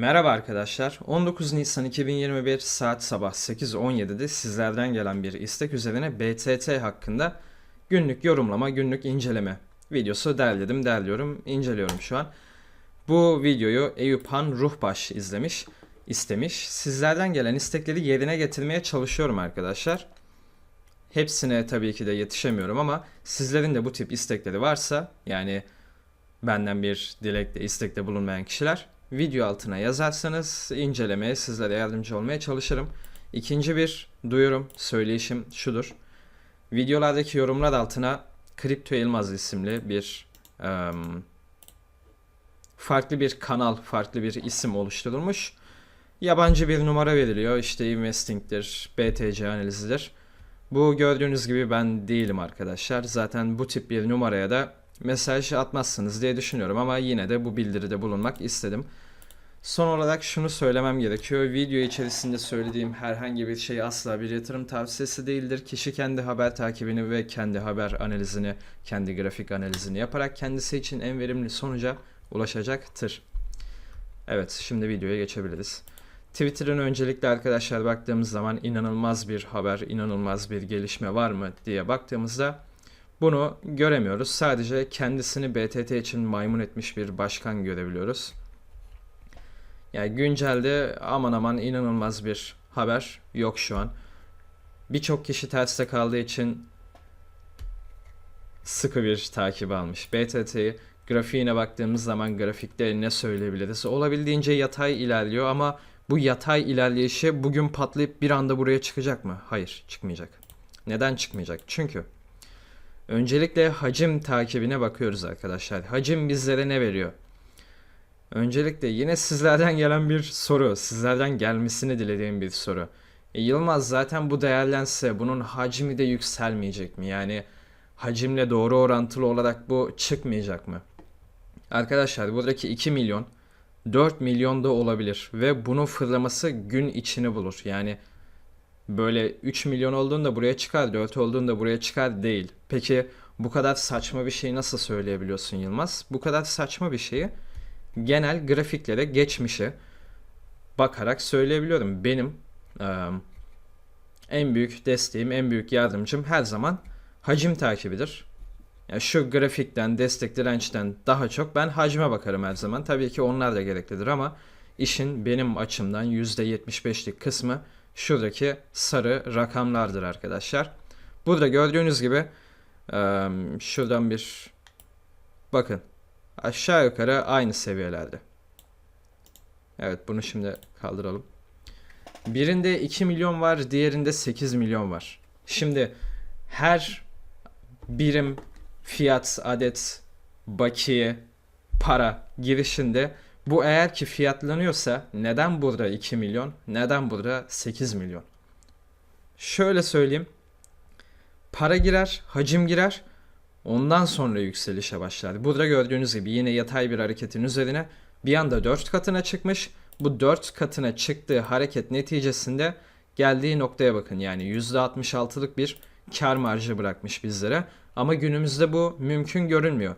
Merhaba arkadaşlar. 19 Nisan 2021 saat sabah 8.17'de sizlerden gelen bir istek üzerine BTT hakkında günlük yorumlama, günlük inceleme videosu derledim, derliyorum, inceliyorum şu an. Bu videoyu Eyüphan Ruhbaş izlemiş, istemiş. Sizlerden gelen istekleri yerine getirmeye çalışıyorum arkadaşlar. Hepsine tabii ki de yetişemiyorum ama sizlerin de bu tip istekleri varsa yani benden bir dilekte, istekte bulunmayan kişiler video altına yazarsanız incelemeye sizlere yardımcı olmaya çalışırım. İkinci bir duyurum, söyleyişim şudur. Videolardaki yorumlar altına Kripto Yılmaz isimli bir em, farklı bir kanal, farklı bir isim oluşturulmuş. Yabancı bir numara veriliyor. İşte investing'dir, BTC analizidir. Bu gördüğünüz gibi ben değilim arkadaşlar. Zaten bu tip bir numaraya da mesaj atmazsınız diye düşünüyorum ama yine de bu bildiride bulunmak istedim. Son olarak şunu söylemem gerekiyor. Video içerisinde söylediğim herhangi bir şey asla bir yatırım tavsiyesi değildir. Kişi kendi haber takibini ve kendi haber analizini, kendi grafik analizini yaparak kendisi için en verimli sonuca ulaşacaktır. Evet, şimdi videoya geçebiliriz. Twitter'ın öncelikle arkadaşlar baktığımız zaman inanılmaz bir haber, inanılmaz bir gelişme var mı diye baktığımızda bunu göremiyoruz. Sadece kendisini BTT için maymun etmiş bir başkan görebiliyoruz. Yani güncelde aman aman inanılmaz bir haber yok şu an. Birçok kişi terste kaldığı için sıkı bir takip almış. BTT'yi grafiğine baktığımız zaman grafikte ne söyleyebiliriz? Olabildiğince yatay ilerliyor ama bu yatay ilerleyişi bugün patlayıp bir anda buraya çıkacak mı? Hayır, çıkmayacak. Neden çıkmayacak? Çünkü öncelikle hacim takibine bakıyoruz arkadaşlar. Hacim bizlere ne veriyor? Öncelikle yine sizlerden gelen bir soru, sizlerden gelmesini dilediğim bir soru. E, Yılmaz zaten bu değerlense bunun hacmi de yükselmeyecek mi? Yani hacimle doğru orantılı olarak bu çıkmayacak mı? Arkadaşlar buradaki 2 milyon 4 milyon da olabilir ve bunun fırlaması gün içini bulur. Yani böyle 3 milyon olduğunda buraya çıkar, 4 olduğunda buraya çıkar değil. Peki bu kadar saçma bir şeyi nasıl söyleyebiliyorsun Yılmaz? Bu kadar saçma bir şeyi genel grafiklere geçmişe bakarak söyleyebiliyorum. Benim eee, en büyük desteğim, en büyük yardımcım her zaman hacim takibidir. Yani şu grafikten, destek dirençten daha çok ben hacme bakarım her zaman. Tabii ki onlar da gereklidir ama işin benim açımdan %75'lik kısmı şuradaki sarı rakamlardır arkadaşlar. Burada gördüğünüz gibi şuradan bir bakın aşağı yukarı aynı seviyelerde. Evet bunu şimdi kaldıralım. Birinde 2 milyon var, diğerinde 8 milyon var. Şimdi her birim fiyat, adet, bakiye, para girişinde bu eğer ki fiyatlanıyorsa neden burada 2 milyon, neden burada 8 milyon? Şöyle söyleyeyim. Para girer, hacim girer. Ondan sonra yükselişe başlar. Burada gördüğünüz gibi yine yatay bir hareketin üzerine bir anda 4 katına çıkmış. Bu 4 katına çıktığı hareket neticesinde geldiği noktaya bakın. Yani %66'lık bir kar marjı bırakmış bizlere. Ama günümüzde bu mümkün görünmüyor.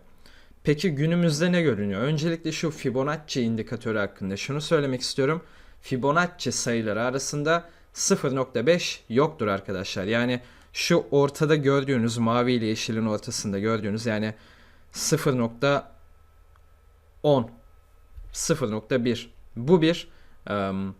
Peki günümüzde ne görünüyor? Öncelikle şu Fibonacci indikatörü hakkında şunu söylemek istiyorum. Fibonacci sayıları arasında 0.5 yoktur arkadaşlar. Yani şu ortada gördüğünüz mavi ile yeşilin ortasında gördüğünüz yani 0.10 0.1 bu bir em,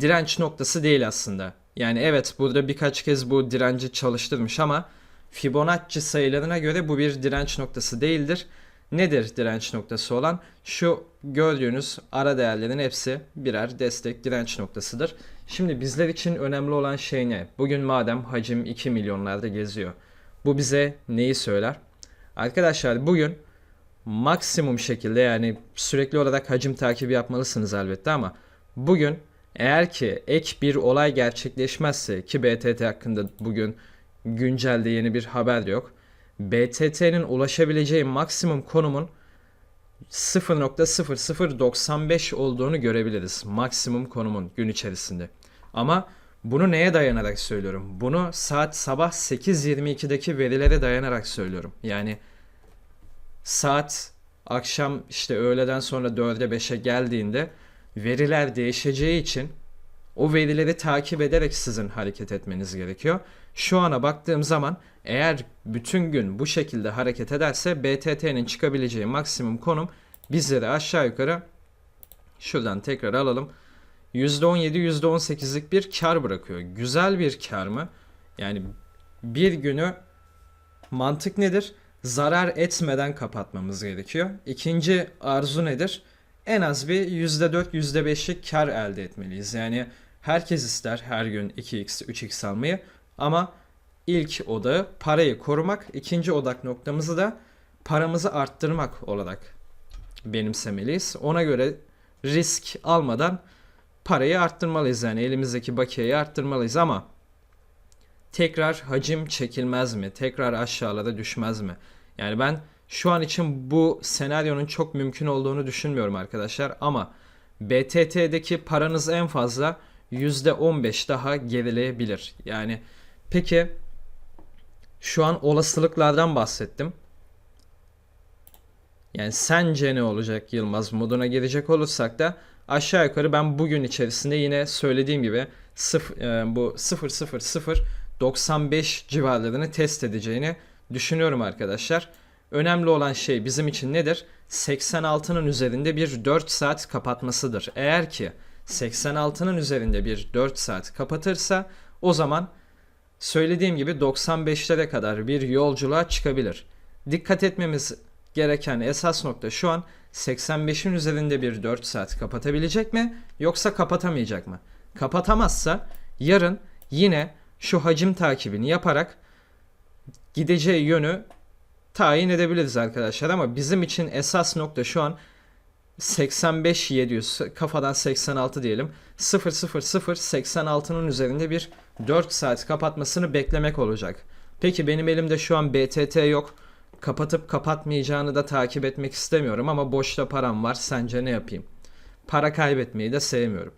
direnç noktası değil aslında. Yani evet burada birkaç kez bu direnci çalıştırmış ama Fibonacci sayılarına göre bu bir direnç noktası değildir. Nedir direnç noktası olan? Şu gördüğünüz ara değerlerin hepsi birer destek direnç noktasıdır. Şimdi bizler için önemli olan şey ne? Bugün madem hacim 2 milyonlarda geziyor. Bu bize neyi söyler? Arkadaşlar bugün maksimum şekilde yani sürekli olarak hacim takibi yapmalısınız elbette ama bugün eğer ki ek bir olay gerçekleşmezse ki BTT hakkında bugün güncelde yeni bir haber yok. BTT'nin ulaşabileceği maksimum konumun 0.0095 olduğunu görebiliriz. Maksimum konumun gün içerisinde. Ama bunu neye dayanarak söylüyorum? Bunu saat sabah 8.22'deki verilere dayanarak söylüyorum. Yani saat akşam işte öğleden sonra 4'e 5'e geldiğinde veriler değişeceği için o verileri takip ederek sizin hareket etmeniz gerekiyor. Şu ana baktığım zaman eğer bütün gün bu şekilde hareket ederse BTT'nin çıkabileceği maksimum konum bizlere aşağı yukarı şuradan tekrar alalım. %17 %18'lik bir kar bırakıyor. Güzel bir kar mı? Yani bir günü mantık nedir? Zarar etmeden kapatmamız gerekiyor. İkinci arzu nedir? En az bir %4 %5'lik kar elde etmeliyiz. Yani herkes ister her gün 2x 3x almayı ama ilk odağı parayı korumak, ikinci odak noktamızı da paramızı arttırmak olarak benimsemeliyiz. Ona göre risk almadan parayı arttırmalıyız yani elimizdeki bakiyeyi arttırmalıyız ama tekrar hacim çekilmez mi? Tekrar aşağılara düşmez mi? Yani ben şu an için bu senaryonun çok mümkün olduğunu düşünmüyorum arkadaşlar ama BTT'deki paranız en fazla %15 daha gerileyebilir. Yani peki şu an olasılıklardan bahsettim. Yani sence ne olacak Yılmaz moduna girecek olursak da aşağı yukarı ben bugün içerisinde yine söylediğim gibi sıf- e, bu 0.0095 civarlarını test edeceğini düşünüyorum arkadaşlar. Önemli olan şey bizim için nedir? 86'nın üzerinde bir 4 saat kapatmasıdır. Eğer ki 86'nın üzerinde bir 4 saat kapatırsa o zaman söylediğim gibi 95'lere kadar bir yolculuğa çıkabilir. Dikkat etmemiz gereken esas nokta şu an 85'in üzerinde bir 4 saat kapatabilecek mi yoksa kapatamayacak mı? Kapatamazsa yarın yine şu hacim takibini yaparak gideceği yönü tayin edebiliriz arkadaşlar ama bizim için esas nokta şu an 85 700 kafadan 86 diyelim 000 86'nın üzerinde bir 4 saat kapatmasını beklemek olacak. Peki benim elimde şu an BTT yok. Kapatıp kapatmayacağını da takip etmek istemiyorum ama boşta param var. Sence ne yapayım? Para kaybetmeyi de sevmiyorum.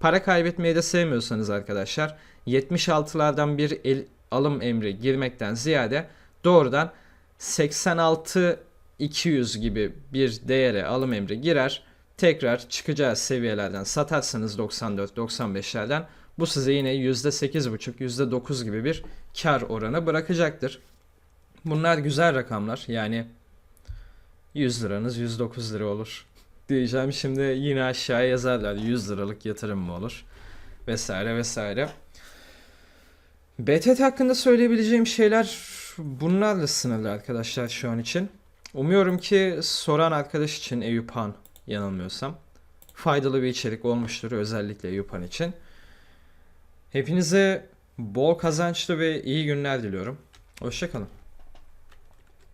Para kaybetmeyi de sevmiyorsanız arkadaşlar 76'lardan bir el, alım emri girmekten ziyade doğrudan 86 200 gibi bir değere alım emri girer. Tekrar çıkacağı seviyelerden satarsanız 94-95'lerden bu size yine %8,5 %9 gibi bir kar oranı bırakacaktır. Bunlar güzel rakamlar. Yani 100 liranız 109 lira olur. Diyeceğim şimdi yine aşağıya yazarlar 100 liralık yatırım mı olur? Vesaire vesaire. BTT hakkında söyleyebileceğim şeyler bunlarla sınırlı arkadaşlar şu an için. Umuyorum ki soran arkadaş için Eyüp Han yanılmıyorsam faydalı bir içerik olmuştur özellikle Eyüp Han için. Hepinize bol kazançlı ve iyi günler diliyorum. Hoşçakalın.